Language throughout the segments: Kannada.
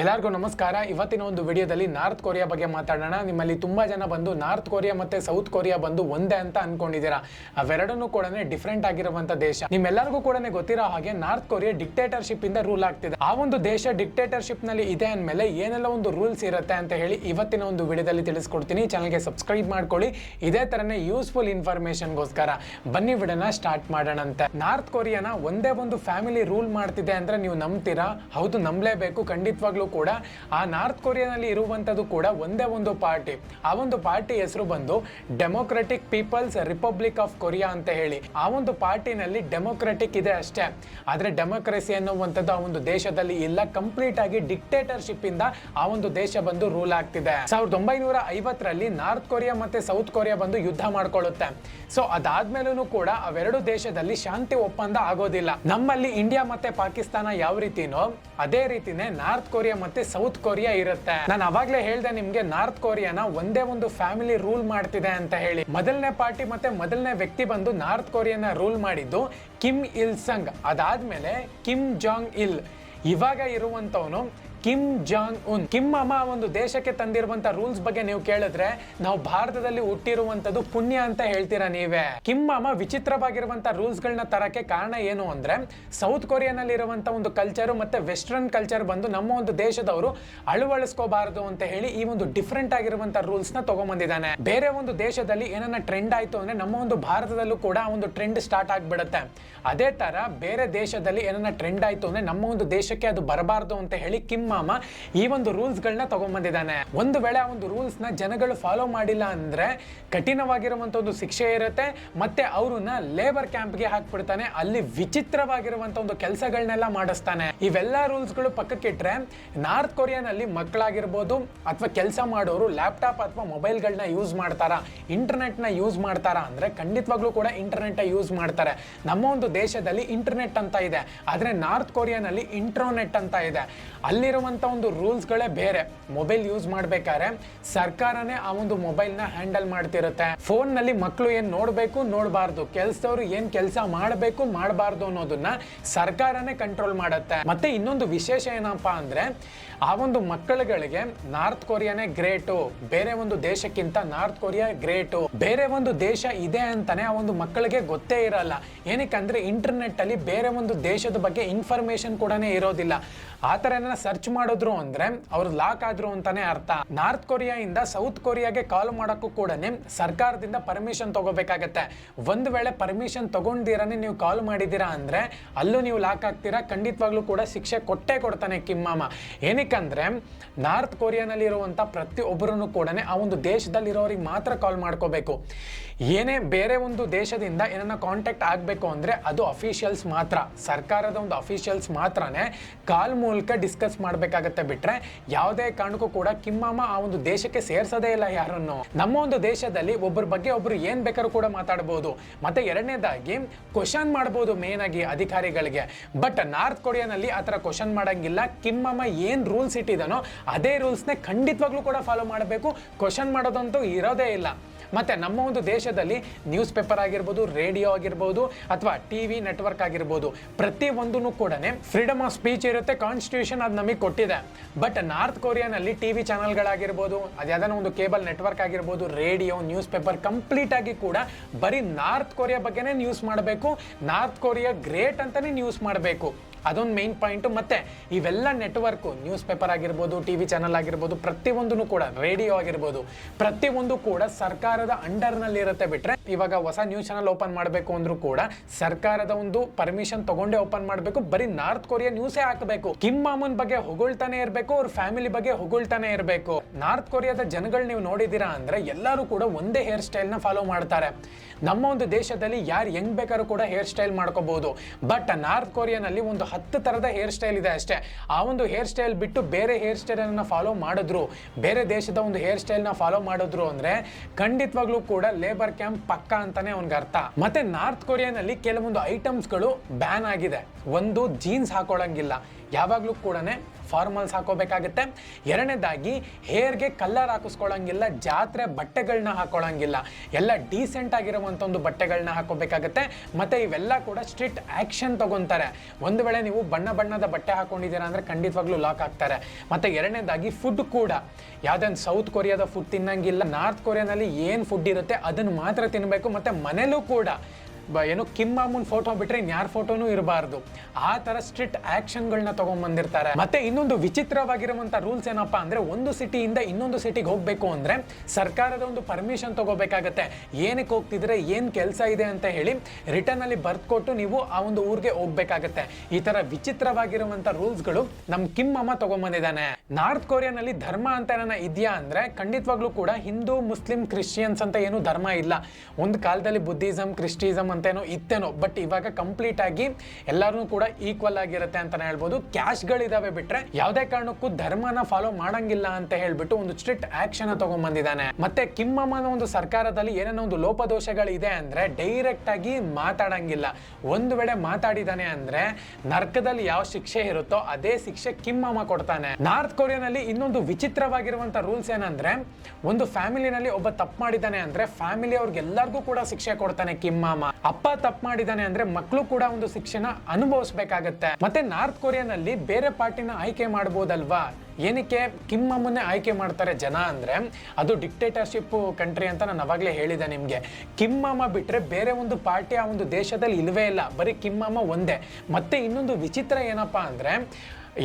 ಎಲ್ಲರಿಗೂ ನಮಸ್ಕಾರ. ಇವತ್ತಿನ ಒಂದು ವಿಡಿಯೋದಲ್ಲಿ ನಾರ್ತ್ ಕೊರಿಯಾ ಬಗ್ಗೆ ಮಾತಾಡೋಣ. ನಿಮ್ಮಲ್ಲಿ ತುಂಬ ಜನ ಬಂದು ನಾರ್ತ್ ಕೊರಿಯಾ ಮತ್ತೆ ಸೌತ್ ಕೊರಿಯಾ ಬಂದು ಒಂದೇ ಅಂತ ಅನ್ಕೊಂಡಿದ್ದೀರಾ. ಅವೆರಡನ್ನೂ ಕೂಡ ಡಿಫ್ರೆಂಟ್ ಆಗಿರುವಂಥ ದೇಶ. ನಿಮ್ಮೆಲ್ಲರಿಗೂ ಕೂಡ ಗೊತ್ತಿರೋ ಹಾಗೆ ನಾರ್ತ್ ಕೊರಿಯಾ ಡಿಕ್ಟೇಟರ್ಶಿಪ್ ಇಂದ ರೂಲ್ ಆಗ್ತಿದೆ. ಆ ಒಂದು ದೇಶ ಡಿಕ್ಟೇಟರ್ಶಿಪ್ನಲ್ಲಿ ಇದೆ ಅಂದಮೇಲೆ ಏನೆಲ್ಲ ಒಂದು ರೂಲ್ಸ್ ಇರುತ್ತೆ ಅಂತ ಹೇಳಿ ಇವತ್ತಿನ ಒಂದು ವಿಡಿಯೋದಲ್ಲಿ ತಿಳಿಸ್ಕೊಡ್ತೀನಿ. ಚಾನಲ್ಗೆ ಸಬ್ಸ್ಕ್ರೈಬ್ ಮಾಡ್ಕೊಳ್ಳಿ. ಇದೇ ತರನೇ ಯೂಸ್ಫುಲ್ ಇನ್ಫಾರ್ಮೇಶನ್ಗೋಸ್ಕರ ಬನ್ನಿ ವಿಡನ ಸ್ಟಾರ್ಟ್ ಮಾಡೋಣಂತೆ. ನಾರ್ತ್ ಕೊರಿಯಾನ ಒಂದೇ ಒಂದು ಫ್ಯಾಮಿಲಿ ರೂಲ್ ಮಾಡ್ತಿದೆ ಅಂದ್ರೆ ನೀವು ನಂಬ್ತೀರಾ? ಹೌದು, ನಂಬಲೇಬೇಕು. ಖಂಡಿತವಾಗ್ಲೂ ಕೂಡ ಆ ನಾರ್ತ್ ಕೊರಿಯಾನಲ್ಲಿ ಇರುವಂತದ್ದು ಕೂಡ ಒಂದೇ ಒಂದು ಪಾರ್ಟಿ. ಆ ಒಂದು ಪಾರ್ಟಿ ಹೆಸರು ಬಂದು Democratic People's Republic of Korea ಅಂತ ಹೇಳಿ. ಆ ಒಂದು ಪಾರ್ಟಿನಲ್ಲಿ ಡೆಮೋಕ್ರೆಟಿಕ್ ಇದೆ ಅಷ್ಟೇ. ಆದ್ರೆ ಡೆಮೊಕ್ರಸಿ ಅನ್ನುವಂಥದ್ದು ಆ ಒಂದು ದೇಶದಲ್ಲಿ ಇಲ್ಲ. ಕಂಪ್ಲೀಟ್ ಆಗಿ ಡಿಕ್ಟೇಟರ್ಶಿಪ್ ಇಂದ ಆ ಒಂದು ದೇಶ ಬಂದು ರೂಲ್ ಆಗ್ತಿದೆ. ಸಾವಿರದ ಒಂಬೈನೂರ ಐವತ್ತರಲ್ಲಿ ನಾರ್ತ್ ಕೊರಿಯಾ ಮತ್ತೆ ಸೌತ್ ಕೊರಿಯಾ ಬಂದು ಯುದ್ಧ ಮಾಡ್ಕೊಳ್ಳುತ್ತೆ. ಸೊ ಅದಾದ್ಮೇಲೂ ಕೂಡ ಅವೆರಡು ದೇಶದಲ್ಲಿ ಶಾಂತಿ ಒಪ್ಪಂದ ಆಗೋದಿಲ್ಲ. ನಮ್ಮಲ್ಲಿ ಇಂಡಿಯಾ ಮತ್ತೆ ಪಾಕಿಸ್ತಾನ ಯಾವ ರೀತಿನೋ ಅದೇ ರೀತಿನೇ ನಾರ್ತ್ ಕೊರಿಯಾ ಮತ್ತೆ ಸೌತ್ ಕೊರಿಯಾ ಇರುತ್ತೆ. ನಾನು ಅವಾಗ್ಲೇ ಹೇಳ್ದೆ ನಿಮ್ಗೆ ನಾರ್ತ್ ಕೊರಿಯಾನ ಒಂದೇ ಒಂದು ಫ್ಯಾಮಿಲಿ ರೂಲ್ ಮಾಡ್ತಿದೆ ಅಂತ ಹೇಳಿ. ಮೊದಲನೇ ಪಾರ್ಟಿ ಮತ್ತೆ ಮೊದಲನೇ ವ್ಯಕ್ತಿ ಬಂದು ನಾರ್ತ್ ಕೊರಿಯಾನ ರೂಲ್ ಮಾಡಿದ್ದು ಕಿಮ್ ಇಲ್ ಸಂಗ್ ಅದಾದ್ಮೇಲೆ ಕಿಮ್ ಜಾಂಗ್ ಇಲ್ ಇವಾಗ ಇರುವಂತವನು ಕಿಮ್ ಜಾಂಗ್ ಉನ್ ಕಿಮ್ ಅಮ್ಮ ಒಂದು ದೇಶಕ್ಕೆ ತಂದಿರುವಂತ ರೂಲ್ಸ್ ಬಗ್ಗೆ ನೀವು ಕೇಳಿದ್ರೆ, ನಾವು ಭಾರತದಲ್ಲಿ ಹುಟ್ಟಿರುವಂತದ್ದು ಪುಣ್ಯ ಅಂತ ಹೇಳ್ತೀರಾ ನೀವೇ? ಕಿಮ್ ಅಮ್ಮ ವಿಚಿತ್ರವಾಗಿರುವಂತ ರೂಲ್ಸ್ ಗಳನ್ನ ತರಕ್ಕೆ ಕಾರಣ ಏನು ಅಂದ್ರೆ ಸೌತ್ ಕೊರಿಯಾನಲ್ಲಿ ಇರುವಂತ ಒಂದು ಕಲ್ಚರ್ ಮತ್ತೆ ವೆಸ್ಟರ್ನ್ ಕಲ್ಚರ್ ಬಂದು ನಮ್ಮ ಒಂದು ದೇಶದವರು ಅಳವಡಿಸ್ಕೋಬಾರದು ಅಂತ ಹೇಳಿ ಈ ಒಂದು ಡಿಫ್ರೆಂಟ್ ಆಗಿರುವಂತ ರೂಲ್ಸ್ನ ತಗೊಂಬಂದಿದ್ದಾನೆ. ಬೇರೆ ಒಂದು ದೇಶದಲ್ಲಿ ಏನನ್ನ ಟ್ರೆಂಡ್ ಆಯ್ತು ಅಂದ್ರೆ ನಮ್ಮ ಒಂದು ಭಾರತದಲ್ಲೂ ಕೂಡ ಒಂದು ಟ್ರೆಂಡ್ ಸ್ಟಾರ್ಟ್ ಆಗ್ಬಿಡುತ್ತೆ. ಅದೇ ತರ ಬೇರೆ ದೇಶದಲ್ಲಿ ಏನನ್ನ ಟ್ರೆಂಡ್ ಆಯ್ತು ಅಂದ್ರೆ ನಮ್ಮ ಒಂದು ದೇಶಕ್ಕೆ ಅದು ಬರಬಾರದು ಅಂತ ಹೇಳಿ ಕಿಮ್ ಮಾಮ ಈ ಒಂದು ರೂಲ್ಸ್ ಗಳನ್ನ ತಗೊಂಡ್ಬಂದಿದ್ದಾನೆ ಒಂದು ವೇಳೆ ಆ ಒಂದು ರೂಲ್ಸ್ನ ಜನಗಳು ಫಾಲೋ ಮಾಡಿಲ್ಲ ಅಂದ್ರೆ ಕಠಿಣವಾಗಿರುವಂತ ಒಂದು ಶಿಕ್ಷೆ ಇರುತ್ತೆ, ಮತ್ತೆ ಅವ್ರನ್ನ ಲೇಬರ್ ಕ್ಯಾಂಪ್ಗೆ ಹಾಕ್ಬಿಡ್ತಾನೆ. ಅಲ್ಲಿ ವಿಚಿತ್ರವಾಗಿರುವಂತ ಒಂದು ಕೆಲಸಗಳನ್ನೆಲ್ಲ ಮಾಡಿಸ್ತಾನೆ. ಇವೆಲ್ಲ ರೂಲ್ಸ್ಗಳು ಪಕ್ಕಕ್ಕಿಟ್ರೆ ನಾರ್ತ್ ಕೊರಿಯಾನಲ್ಲಿ ಮಕ್ಕಳಾಗಿರ್ಬೋದು ಅಥವಾ ಕೆಲಸ ಮಾಡೋರು ಲ್ಯಾಪ್ಟಾಪ್ ಅಥವಾ ಮೊಬೈಲ್ಗಳನ್ನ ಯೂಸ್ ಮಾಡ್ತಾರಾ. ಇಂಟರ್ನೆಟ್ನ ಯೂಸ್ ಮಾಡ್ತಾರಾ ಅಂದ್ರೆ ಖಂಡಿತವಾಗ್ಲೂ ಕೂಡ ಇಂಟರ್ನೆಟ್ ಯೂಸ್ ಮಾಡ್ತಾರೆ. ನಮ್ಮ ಒಂದು ದೇಶದಲ್ಲಿ ಇಂಟರ್ನೆಟ್ ಅಂತ ಇದೆ, ಆದ್ರೆ ನಾರ್ತ್ ಕೊರಿಯಾನಲ್ಲಿ ಇಂಟ್ರೋನೆಟ್ ಅಂತ ಇದೆ. ಅಲ್ಲಿರುವಂತ ಒಂದು ರೂಲ್ಸ್ಗಳೇ ಬೇರೆ. ಮೊಬೈಲ್ ಯೂಸ್ ಮಾಡ್ಬೇಕಾದ್ರೆ ಸರ್ಕಾರನೇ ಆ ಒಂದು ಮೊಬೈಲ್ನ ಹ್ಯಾಂಡಲ್ ಮಾಡ್ತಿರುತ್ತೆ. ಫೋನ್ನಲ್ಲಿ ಮಕ್ಕಳು ಏನ್ ನೋಡ್ಬೇಕು, ನೋಡಬಾರ್ದು. ಕೆಲಸದವರು ಏನ್ ಕೆಲಸ ಮಾಡಬೇಕು, ಮಾಡಬಾರ್ದು ಅನ್ನೋದನ್ನ ಸರ್ಕಾರನೇ ಕಂಟ್ರೋಲ್ ಮಾಡುತ್ತೆ. ಮತ್ತೆ ಇನ್ನೊಂದು ವಿಶೇಷ ಏನಪ್ಪಾ ಅಂದ್ರೆ, ಆ ಒಂದು ಮಕ್ಕಳುಗಳಿಗೆ ನಾರ್ತ್ ಕೊರಿಯಾನೇ ಗ್ರೇಟು ಬೇರೆ ಒಂದು ದೇಶಕ್ಕಿಂತ ನಾರ್ತ್ ಕೊರಿಯಾ ಗ್ರೇಟು ಬೇರೆ ಒಂದು ದೇಶ ಇದೆ ಅಂತಾನೆ ಆ ಒಂದು ಮಕ್ಕಳಿಗೆ ಗೊತ್ತೇ ಇರಲ್ಲ. ಏನಕ್ಕಂದ್ರೆ ಇಂಟರ್ನೆಟ್ ಅಲ್ಲಿ ಬೇರೆ ಒಂದು ದೇಶದ ಬಗ್ಗೆ ಇನ್ಫಾರ್ಮೇಶನ್ ಕೂಡ ಇರೋದಿಲ್ಲ. ಆ ಥರ ಸರ್ಚ್ ಮಾಡಿದ್ರು ಅಂದ್ರೆ ಅವ್ರು ಲಾಕ್ ಆದ್ರು ಅಂತಾನೆ ಅರ್ಥ. ನಾರ್ತ್ ಇಂದ ಸೌತ್ ಕೊರಿಯಾಗೆ ಕಾಲ್ ಮಾಡೋಕ್ಕೂ ಕೂಡ ಸರ್ಕಾರದಿಂದ ಪರ್ಮಿಷನ್ ತಗೋಬೇಕಾಗತ್ತೆ. ಒಂದು ವೇಳೆ ಪರ್ಮಿಷನ್ ತಗೊಂಡಿರಾನೆ ನೀವು ಕಾಲ್ ಮಾಡಿದ್ದೀರಾ ಅಂದ್ರೆ ಅಲ್ಲೂ ನೀವು ಲಾಕ್ ಆಗ್ತೀರಾ, ಖಂಡಿತವಾಗ್ಲೂ ಕೂಡ ಶಿಕ್ಷೆ ಕೊಟ್ಟೇ ಕೊಡ್ತಾನೆ ಕಿಮ್ಮಾಮ ಏನಕ್ಕಂದ್ರೆ ನಾರ್ತ್ ಕೊರಿಯಾನಲ್ಲಿ ಇರುವಂತ ಪ್ರತಿಯೊಬ್ಬರನ್ನು ಕೂಡ ಆ ಒಂದು ದೇಶದಲ್ಲಿ ಇರೋರಿಗೆ ಮಾತ್ರ ಕಾಲ್ ಮಾಡ್ಕೋಬೇಕು. ಏನೇ ಬೇರೆ ಒಂದು ದೇಶದಿಂದ ಏನನ್ನ ಕಾಂಟ್ಯಾಕ್ಟ್ ಆಗಬೇಕು ಅಂದ್ರೆ ಅದು ಅಫಿಷಿಯಲ್ಸ್ ಮಾತ್ರ. ಸರ್ಕಾರದ ಒಂದು ಅಫಿಷಿಯಲ್ಸ್ ಮಾತ್ರನೇ ಕಾಲ್ ಮೂಲಕ ಡಿಸ್ಕಸ್ ಮಾಡಬೇಕಾಗತ್ತೆ ಬಿಟ್ರೆ ಯಾವುದೇ ಕಾರಣಕ್ಕೂ ಕೂಡ ಕಿಮ್ಮಮ್ಮ ಆ ಒಂದು ದೇಶಕ್ಕೆ ಸೇರ್ಸೋದೇ ಇಲ್ಲ ಯಾರನ್ನು. ನಮ್ಮ ಒಂದು ದೇಶದಲ್ಲಿ ಒಬ್ಬರ ಬಗ್ಗೆ ಒಬ್ರು ಏನ್ ಬೇಕಾದ್ರೂ ಕೂಡ ಮಾತಾಡಬಹುದು ಮತ್ತೆ ಎರಡನೇದಾಗಿ ಕ್ವಶನ್ ಮಾಡಬಹುದು ಮೇನ್ ಆಗಿ ಅಧಿಕಾರಿಗಳಿಗೆ. ಬಟ್ ನಾರ್ತ್ ಕೊರಿಯಾನಲ್ಲಿ ಆ ಥರ ಕ್ವಶನ್ ಮಾಡಂಗಿಲ್ಲ. ಕಿಮ್ಮಮ್ಮ ಏನ್ ರೂಲ್ಸ್ ಇಟ್ಟಿದಾನೋ ಅದೇ ರೂಲ್ಸ್ನೇ ಖಂಡಿತವಾಗ್ಲೂ ಕೂಡ ಫಾಲೋ ಮಾಡಬೇಕು. ಕ್ವಶನ್ ಮಾಡೋದಂತೂ ಇರೋದೇ ಇಲ್ಲ. ಮತ್ತೆ ನಮ್ಮ ಒಂದು ದೇಶದಲ್ಲಿ ನ್ಯೂಸ್ ಪೇಪರ್ ಆಗಿರ್ಬೋದು ರೇಡಿಯೋ ಆಗಿರ್ಬೋದು, ಅಥವಾ ಟಿವಿ ನೆಟ್ವರ್ಕ್ ಆಗಿರ್ಬೋದು ಪ್ರತಿ ಒಂದೂ ಕೂಡ ಫ್ರೀಡಮ್ ಆಫ್ ಸ್ಪೀಚ್ ಇರುತ್ತೆ ಕಾನ್ಸ್ಟಿಟ್ಯೂಷನ್ ಅದು ನಮಗೆ ಕೊಟ್ಟಿದೆ. ಬಟ್ ನಾರ್ತ್ ಕೊರಿಯಾನಲ್ಲಿ ಟಿವಿ ಚಾನಲ್ಗಳಾಗಿರ್ಬೋದು ಅದ್ಯಾವುದೋ ಒಂದು ಕೇಬಲ್ ನೆಟ್ವರ್ಕ್ ಆಗಿರ್ಬೋದು ರೇಡಿಯೋ ನ್ಯೂಸ್ ಪೇಪರ್ ಕಂಪ್ಲೀಟ್ ಆಗಿ ಕೂಡ ಬರೀ ನಾರ್ತ್ ಕೊರಿಯಾ ಬಗ್ಗೆನೇ ನ್ಯೂಸ್ ಮಾಡಬೇಕು. ನಾರ್ತ್ ಕೊರಿಯಾ ಗ್ರೇಟ್ ಅಂತಲೇ ನ್ಯೂಸ್ ಮಾಡಬೇಕು. ಅದೊಂದು ಮೇನ್ ಪಾಯಿಂಟು ಮತ್ತೆ ಇವೆಲ್ಲ ನೆಟ್ವರ್ಕು ನ್ಯೂಸ್ ಪೇಪರ್ ಆಗಿರ್ಬೋದು ಟಿ ವಿ ಚಾನಲ್ ಆಗಿರ್ಬೋದು ಪ್ರತಿಯೊಂದೂ ಕೂಡ ರೇಡಿಯೋ ಆಗಿರ್ಬೋದು, ಪ್ರತಿಯೊಂದು ಕೂಡ ಸರ್ಕಾರದ ಅಂಡರ್ನಲ್ಲಿ ಇರುತ್ತೆ ಬಿಟ್ರೆ ಇವಾಗ ಹೊಸ ನ್ಯೂಸ್ ಚಾನಲ್ ಓಪನ್ ಮಾಡಬೇಕು ಅಂದ್ರೂ ಕೂಡ ಸರ್ಕಾರದ ಒಂದು ಪರ್ಮಿಷನ್ ತಗೊಂಡೇ ಓಪನ್ ಮಾಡಬೇಕು. ಬರೀ ನಾರ್ತ್ ಕೊರಿಯಾ ನ್ಯೂಸೇ ಹಾಕಬೇಕು. ಕಿಮ್ ಮಾಮನ್ ಬಗ್ಗೆ ಹೊಗಳ್ತಾನೆ ಇರಬೇಕು, ಅವ್ರ ಫ್ಯಾಮಿಲಿ ಬಗ್ಗೆ ಹೊಗಳ್ತಾನೆ ಇರಬೇಕು. ನಾರ್ತ್ ಕೊರಿಯಾದ ಜನಗಳು ನೀವು ನೋಡಿದ್ದೀರಾ ಅಂದ್ರೆ ಎಲ್ಲರೂ ಕೂಡ ಒಂದೇ ಹೇರ್ ಸ್ಟೈಲ್ನ ಫಾಲೋ ಮಾಡ್ತಾರೆ. ನಮ್ಮ ಒಂದು ದೇಶದಲ್ಲಿ ಯಾರು ಹೆಂಗ್ ಬೇಕಾದ್ರೂ ಕೂಡ ಹೇರ್ ಸ್ಟೈಲ್ ಮಾಡ್ಕೋಬಹುದು ಬಟ್ ನಾರ್ತ್ ಕೊರಿಯಾನಲ್ಲಿ ಒಂದು ಹತ್ತು ಥರದ ಹೇರ್ ಸ್ಟೈಲ್ ಇದೆ ಅಷ್ಟೇ. ಆ ಒಂದು ಹೇರ್ ಸ್ಟೈಲ್ ಬಿಟ್ಟು ಬೇರೆ ಹೇರ್ ಸ್ಟೈಲ್ ಅನ್ನ ಫಾಲೋ ಮಾಡಿದ್ರು, ಬೇರೆ ದೇಶದ ಒಂದು ಹೇರ್ ಸ್ಟೈಲ್ನ ಫಾಲೋ ಮಾಡಿದ್ರು ಅಂದ್ರೆ ಖಂಡಿತವಾಗ್ಲೂ ಕೂಡ ಲೇಬರ್ ಕ್ಯಾಂಪ್ ಪಕ್ಕ ಅಂತಾನೆ ಅವ್ನಿಗೆ ಅರ್ಥ. ಮತ್ತೆ ನಾರ್ತ್ ಕೊರಿಯಾನಲ್ಲಿ ಕೆಲವೊಂದು ಐಟಮ್ಸ್ಗಳು ಬ್ಯಾನ್ ಆಗಿದೆ. ಒಂದು ಜೀನ್ಸ್ ಹಾಕೊಳ್ಳಂಗಿಲ್ಲ ಯಾವಾಗ್ಲೂ ಕೂಡ ಫಾರ್ಮಲ್ಸ್ ಹಾಕೋಬೇಕಾಗುತ್ತೆ. ಎರಡನೇದಾಗಿ, ಹೇರ್ಗೆ ಕಲ್ಲರ್ ಹಾಕಿಸ್ಕೊಳ್ಳೋಂಗಿಲ್ಲ, ಜಾತ್ರೆ ಬಟ್ಟೆಗಳನ್ನ ಹಾಕೊಳ್ಳೋಂಗಿಲ್ಲ. ಎಲ್ಲ ಡೀಸೆಂಟ್ ಆಗಿರುವಂಥ ಒಂದು ಬಟ್ಟೆಗಳನ್ನ ಹಾಕೋಬೇಕಾಗುತ್ತೆ. ಮತ್ತು ಇವೆಲ್ಲ ಕೂಡ ಸ್ಟ್ರಿಕ್ಟ್ ಆ್ಯಕ್ಷನ್ ತೊಗೊತಾರೆ. ಒಂದು ವೇಳೆ ನೀವು ಬಣ್ಣ ಬಣ್ಣದ ಬಟ್ಟೆ ಹಾಕೊಂಡಿದ್ದೀರಾ ಅಂದರೆ ಖಂಡಿತವಾಗ್ಲೂ ಲಾಕ್ ಆಗ್ತಾರೆ. ಮತ್ತು ಎರಡನೇದಾಗಿ ಫುಡ್ ಕೂಡ. ಯಾವುದೊಂದು ಸೌತ್ ಕೊರಿಯಾದ ಫುಡ್ ತಿನ್ನಂಗಿಲ್ಲ ನಾರ್ತ್ ಕೊರಿಯಾನಲ್ಲಿ ಏನು ಫುಡ್ ಇರುತ್ತೆ ಅದನ್ನು ಮಾತ್ರ ತಿನ್ನಬೇಕು ಮತ್ತು ಮನೇಲೂ ಕೂಡ. ಬ ಏನು ಕಿಮ್ ಮಾಮೂನ್ ಫೋಟೋ ಬಿಟ್ರೆ ಇನ್ಯಾರ ಫೋಟೋನೂ ಇರಬಾರ್ದು. ಆ ತರ ಸ್ಟ್ರಿಕ್ಟ್ ಆಕ್ಷನ್ಗಳನ್ನ ತಗೊಂಡ್ಬಂದಿರ್ತಾರೆ ಮತ್ತೆ ಇನ್ನೊಂದು ವಿಚಿತ್ರವಾಗಿರುವಂತ ರೂಲ್ಸ್ ಏನಪ್ಪಾ ಅಂದ್ರೆ ಒಂದು ಸಿಟಿಯಿಂದ ಇನ್ನೊಂದು ಸಿಟಿಗೆ ಹೋಗ್ಬೇಕು ಅಂದ್ರೆ ಸರ್ಕಾರದ ಒಂದು ಪರ್ಮಿಷನ್ ತಗೋಬೇಕಾಗತ್ತೆ. ಏನಕ್ಕೆ ಹೋಗ್ತಿದ್ರೆ ಏನ್ ಕೆಲಸ ಇದೆ ಅಂತ ಹೇಳಿ ರಿಟರ್ನ್ ಅಲ್ಲಿ ಬರ್ಕೊಟ್ಟು ನೀವು ಆ ಒಂದು ಊರಿಗೆ ಹೋಗ್ಬೇಕಾಗತ್ತೆ. ಈ ತರ ವಿಚಿತ್ರವಾಗಿರುವಂತ ರೂಲ್ಸ್ಗಳು ನಮ್ ಕಿಮ್ ಅಮ್ಮ ತಗೊಂಡ್ಬಂದಿದ್ದಾನೆ ನಾರ್ತ್ ಕೊರಿಯಾನಲ್ಲಿ ಧರ್ಮ ಅಂತ ಏನಾನ ಇದೆಯಾ ಅಂದ್ರೆ ಖಂಡಿತವಾಗ್ಲೂ ಕೂಡ ಹಿಂದೂ, ಮುಸ್ಲಿಂ, ಕ್ರಿಶ್ಚಿಯನ್ಸ್ ಅಂತ ಏನು ಧರ್ಮ ಇಲ್ಲ. ಒಂದು ಕಾಲದಲ್ಲಿ ಬುದ್ಧಿಸಮ್ ಕ್ರಿಸ್ಟಿಸಮ್ ಅಂತೇನೋ ಇತ್ತೇನೋ ಬಟ್ ಇವಾಗ ಕಂಪ್ಲೀಟ್ ಆಗಿ ಎಲ್ಲರೂ ಕೂಡ ಈಕ್ವಲ್ ಆಗಿರುತ್ತೆ ಅಂತಾನೆ ಹೇಳ್ಬೋದು. ಕ್ಯಾಶ್ಗಳಿದಾವೆ ಬಿಟ್ರೆ ಯಾವುದೇ ಕಾರಣಕ್ಕೂ ಧರ್ಮನ ಫಾಲೋ ಮಾಡಂಗಿಲ್ಲ ಅಂತ ಹೇಳ್ಬಿಟ್ಟು ಒಂದು ಸ್ಟ್ರಿಕ್ಟ್ ಆಕ್ಷನ್ ತಗೊಂಡ್ಬಂದಿದ್ದಾನೆ ಮತ್ತೆ ಕಿಮ್ಮಮ್ಮನ ಒಂದು ಸರ್ಕಾರದಲ್ಲಿ ಏನೇನೋ ಒಂದು ಲೋಪದೋಷಗಳಿದೆ ಅಂದ್ರೆ ಡೈರೆಕ್ಟ್ ಆಗಿ ಮಾತಾಡಂಗಿಲ್ಲ. ಒಂದು ವೇಳೆ ಮಾತಾಡಿದಾನೆ ಅಂದ್ರೆ ನರ್ಕದಲ್ಲಿ ಯಾವ ಶಿಕ್ಷೆ ಇರುತ್ತೋ ಅದೇ ಶಿಕ್ಷೆ ಕಿಮ್ಮಮ್ಮ ಕೊಡ್ತಾನೆ. ನಾರ್ತ್ ಕೊರಿಯಾನಲ್ಲಿ ಇನ್ನೊಂದು ವಿಚಿತ್ರವಾಗಿರುವಂತ ರೂಲ್ಸ್ ಏನಂದ್ರೆ ಒಂದು ಫ್ಯಾಮಿಲಿನಲ್ಲಿ ಒಬ್ಬ ತಪ್ಪು ಮಾಡಿದಾನೆ ಅಂದ್ರೆ ಫ್ಯಾಮಿಲಿ ಅವ್ರಿಗೆಲ್ಲರಿಗೂ ಕೂಡ ಶಿಕ್ಷೆ ಕೊಡ್ತಾನೆ ಕಿಮ್ಮಮ್ಮ ಅಪ್ಪ ತಪ್ಪು ಮಾಡಿದಾನೆ ಅಂದ್ರೆ ಮಕ್ಕಳು ಕೂಡ ಒಂದು ಶಿಕ್ಷೆನ ಅನುಭವಿಸ್ಬೇಕಾಗತ್ತೆ. ಮತ್ತೆ ನಾರ್ತ್ ಕೊರಿಯಾನಲ್ಲಿ ಬೇರೆ ಪಾರ್ಟಿನ ಆಯ್ಕೆ ಮಾಡಬಹುದಲ್ವಾ ಏನಕ್ಕೆ ಕಿಮ್ಮಮ್ಮನ್ನೇ ಆಯ್ಕೆ ಮಾಡ್ತಾರೆ ಜನ ಅಂದ್ರೆ ಅದು ಡಿಕ್ಟೇಟರ್ಶಿಪ್ ಕಂಟ್ರಿ ಅಂತ ನಾನು ಅವಾಗಲೇ ಹೇಳಿದೆ ನಿಮಗೆ. ಕಿಮ್ಮಮ್ಮ ಬಿಟ್ರೆ ಬೇರೆ ಒಂದು ಪಾರ್ಟಿ ಆ ಒಂದು ದೇಶದಲ್ಲಿ ಇಲ್ವೇ ಇಲ್ಲ. ಬರೀ ಕಿಮ್ಮಮ್ಮ ಒಂದೇ. ಮತ್ತೆ ಇನ್ನೊಂದು ವಿಚಿತ್ರ ಏನಪ್ಪಾ ಅಂದ್ರೆ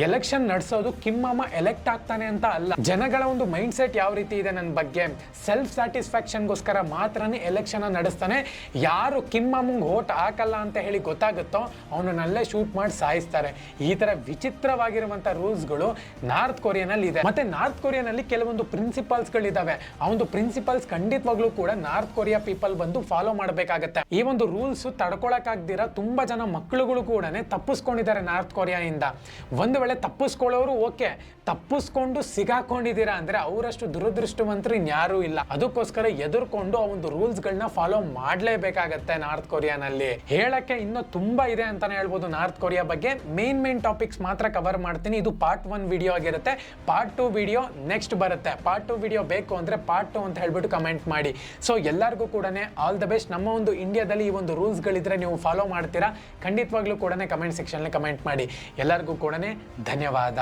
ಎಲೆಕ್ಷನ್ ನಡೆಸೋದು ಕಿಮ್ಮಮ್ಮ ಎಲೆಕ್ಟ್ ಆಗ್ತಾನೆ ಅಂತ ಅಲ್ಲ. ಜನಗಳ ಒಂದು ಮೈಂಡ್ ಸೆಟ್ ಯಾವ ರೀತಿ ಇದೆ ನನ್ನ ಬಗ್ಗೆ? ಸೆಲ್ಫ್ ಸ್ಯಾಟಿಸ್ಫ್ಯಾಕ್ಷನ್ಗೋಸ್ಕರ ಮಾತ್ರನೇ ಎಲೆಕ್ಷನ್ ನಡೆಸ್ತಾನೆ. ಯಾರು ಕಿಮ್ಮಮ್ಮಂಗೆ ಓಟ್ ಹಾಕಲ್ಲ ಅಂತ ಹೇಳಿ ಗೊತ್ತಾಗುತ್ತೋ ಅವನನ್ನಲ್ಲೇ ಶೂಟ್ ಮಾಡಿ ಸಾಯಿಸ್ತಾರೆ. ಈ ಥರ ವಿಚಿತ್ರವಾಗಿರುವಂಥ ರೂಲ್ಸ್ಗಳು ನಾರ್ತ್ ಕೊರಿಯಾನಲ್ಲಿ ಇದೆ. ಮತ್ತೆ ನಾರ್ತ್ ಕೊರಿಯಾನಲ್ಲಿ ಕೆಲವೊಂದು ಪ್ರಿನ್ಸಿಪಲ್ಸ್ಗಳಿದ್ದಾವೆ ಆ ಒಂದು ಪ್ರಿನ್ಸಿಪಲ್ಸ್ ಖಂಡಿತವಾಗ್ಲೂ ಕೂಡ ನಾರ್ತ್ ಕೊರಿಯಾ ಪೀಪಲ್ ಬಂದು ಫಾಲೋ ಮಾಡಬೇಕಾಗತ್ತೆ. ಈ ಒಂದು ರೂಲ್ಸ್ ತಡ್ಕೊಳಕ್ಕಾಗ್ದಿರ ತುಂಬಾ ಜನ ಮಕ್ಕಳುಗಳು ಕೂಡ ತಪ್ಪಿಸ್ಕೊಂಡಿದ್ದಾರೆ ನಾರ್ತ್ ಕೊರಿಯಾನಿಂದ ಒಂದು ವೇಳೆ ತಪ್ಪಿಸ್ಕೊಳ್ಳೋರು ಓಕೆ. ತಪ್ಪಿಸ್ಕೊಂಡು ಸಿಗಾಕೊಂಡಿದ್ದೀರಾ ಅಂದರೆ ಅವರಷ್ಟು ದುರದೃಷ್ಟವಂತರು ಇನ್ಯಾರೂ ಇಲ್ಲ. ಅದಕ್ಕೋಸ್ಕರ ಎದುರ್ಕೊಂಡು ಆ ಒಂದು ರೂಲ್ಸ್ಗಳನ್ನ ಫಾಲೋ ಮಾಡಲೇಬೇಕಾಗತ್ತೆ ನಾರ್ತ್ ಕೊರಿಯಾನಲ್ಲಿ. ಹೇಳಕ್ಕೆ ಇನ್ನೂ ತುಂಬಾ ಇದೆ ಅಂತಾನೆ ಹೇಳ್ಬೋದು ನಾರ್ತ್ ಕೊರಿಯಾ ಬಗ್ಗೆ. ಮೇನ್ ಮೇನ್ ಟಾಪಿಕ್ಸ್ ಮಾತ್ರ ಕವರ್ ಮಾಡ್ತೀನಿ. ಇದು ಪಾರ್ಟ್ ಒನ್ ವಿಡಿಯೋ ಆಗಿರುತ್ತೆ. ಪಾರ್ಟ್ ಟು ವಿಡಿಯೋ ನೆಕ್ಸ್ಟ್ ಬರುತ್ತೆ. ಪಾರ್ಟ್ ಟು ವಿಡಿಯೋ ಬೇಕು ಅಂದರೆ ಪಾರ್ಟ್ ಟು ಅಂತ ಹೇಳ್ಬಿಟ್ಟು ಕಮೆಂಟ್ ಮಾಡಿ. ಸೊ ಎಲ್ಲರಿಗೂ ಕೂಡ ಆಲ್ ದ ಬೆಸ್ಟ್. ನಮ್ಮ ಒಂದು ಇಂಡಿಯಾದಲ್ಲಿ ಈ ಒಂದು ರೂಲ್ಸ್ಗಳಿದ್ರೆ ನೀವು ಫಾಲೋ ಮಾಡ್ತೀರಾ, ಖಂಡಿತವಾಗ್ಲೂ ಕೂಡ ಕಮೆಂಟ್ ಸೆಕ್ಷನ್ ಕಮೆಂಟ್ ಮಾಡಿ. ಎಲ್ಲರಿಗೂ ಕೂಡ ಧನ್ಯವಾದ.